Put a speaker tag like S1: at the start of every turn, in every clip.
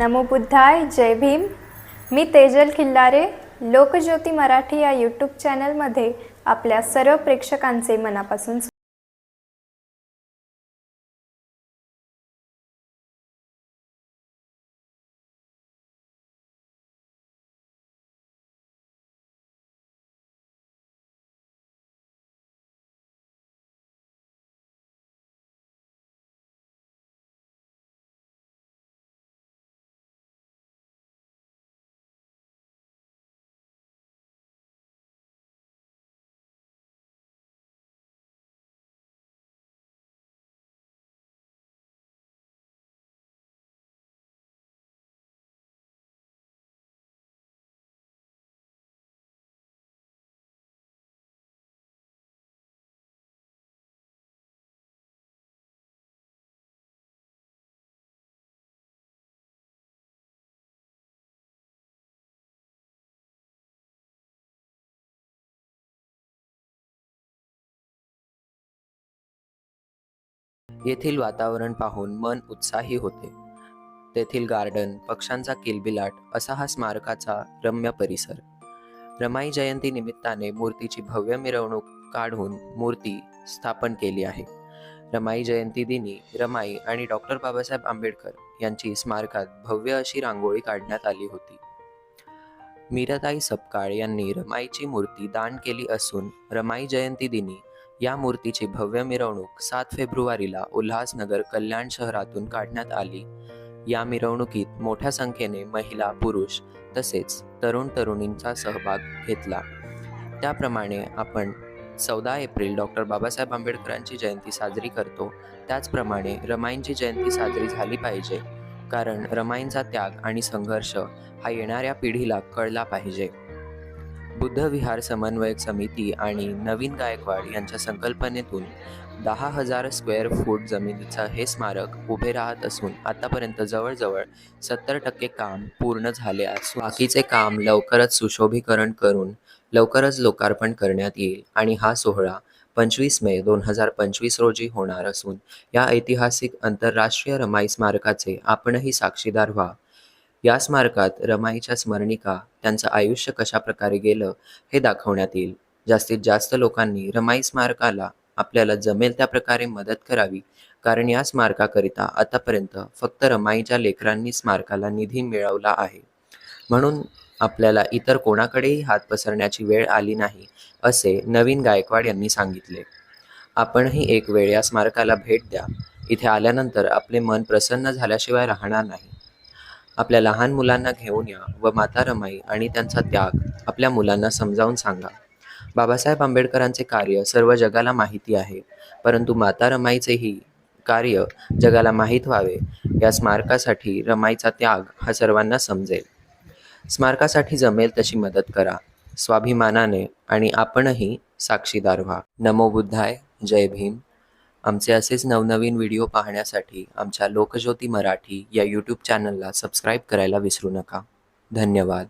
S1: नमो बुद्धाय जय भीम. मी तेजल खिल्लारे लोकज्योती मराठी या यूट्यूब चॅनलमध्ये आपल्या सर्व प्रेक्षकांचे मनापासून
S2: येथील वातावरण पाहून मन उत्साही होते. तेथील गार्डन पक्ष्यांचा किलबिलाट असा हा स्मारकाचा रम्य परिसर. रमाई जयंती निमित्ताने मूर्तीची भव्य मिरवणूक काढून मूर्ती स्थापन केली आहे. रमाई जयंती दिनी रमाई आणि डॉक्टर बाबासाहेब आंबेडकर यांची स्मारकात भव्य अशी रांगोळी काढण्यात आली होती. मीराताई सपकाळ यांनी रमाईची मूर्ती दान केली असून रमाई जयंती दिनी या मूर्तीची भव्य मिरवणूक सात फेब्रुवारीला उल्हासनगर कल्याण शहरातून काढण्यात आली. या मिरवणुकीत मोठ्या संख्येने महिला पुरुष तसेच तरुण तरुणींचा सहभाग घेतला. त्याप्रमाणे आपण चौदा एप्रिल डॉक्टर बाबासाहेब आंबेडकरांची जयंती साजरी करतो. त्याचप्रमाणे रमाईंची जयंती साजरी झाली पाहिजे. कारण रमाईंचा त्याग आणि संघर्ष हा येणाऱ्या पिढीला कळला पाहिजे. बुद्ध विहार समन्वयक समिती आणि नवीन गायकवाड यांच्या संकल्पनेतून दहा हजार स्क्वेअर फूट जमिनीचं हे स्मारक उभे राहत असून आतापर्यंत जवळजवळ सत्तर टक्के काम पूर्ण झाले असून बाकीचे काम लवकरच सुशोभीकरण करून लवकरच लोकार्पण करण्यात येईल आणि हा सोहळा पंचवीस मे दोन हजार पंचवीस रोजी होणार असून या ऐतिहासिक आंतरराष्ट्रीय रमाई स्मारकाचे आपणही साक्षीदार व्हा. या स्मारकात रमाईच्या स्मरणिका त्यांचं आयुष्य कशा प्रकारे गेलं हे दाखवण्यात येईल. जास्तीत जास्त लोकांनी रमाई स्मारकाला आपल्याला जमेल त्या प्रकारे मदत करावी कारण या स्मारकाकरिता आतापर्यंत फक्त रमाईच्या लेकरांनी स्मारकाला निधी मिळवला आहे. म्हणून आपल्याला इतर कोणाकडेही हात पसरण्याची वेळ आली नाही असे नवीन गायकवाड यांनी सांगितले. आपणही एक वेळ या स्मारकाला भेट द्या. इथे आल्यानंतर आपले मन प्रसन्न झाल्याशिवाय राहणार नाही. आपल्या लहान मुलांना घेऊन या व माता रमाई आणि त्यांचा त्याग आपल्या मुलांना समजावून सांगा. बाबासाहेब आंबेडकरांचे कार्य सर्व जगाला माहिती आहे परंतु माता रमाईचेही कार्य जगाला माहीत व्हावे या स्मारकासाठी रमाईचा त्याग हा सर्वांना समजेल. स्मारकासाठी जमेल तशी मदत करा. स्वाभिमानाने आणि आपणही साक्षीदार व्हा. नमो बुद्धाय. जय भीम. आमचे असेच नवनवीन व्हिडिओ पाहण्यासाठी आमच्या लोकज्योती मराठी या यूट्यूब चॅनलला सबस्क्राईब करायला विसरू नका. धन्यवाद.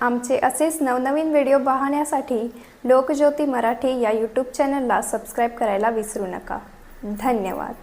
S1: आमचे असेच नवनवीन व्हिडिओ पाहण्यासाठी लोकज्योती मराठी या यूट्यूब चॅनलला सबस्क्राईब करायला विसरू नका. धन्यवाद.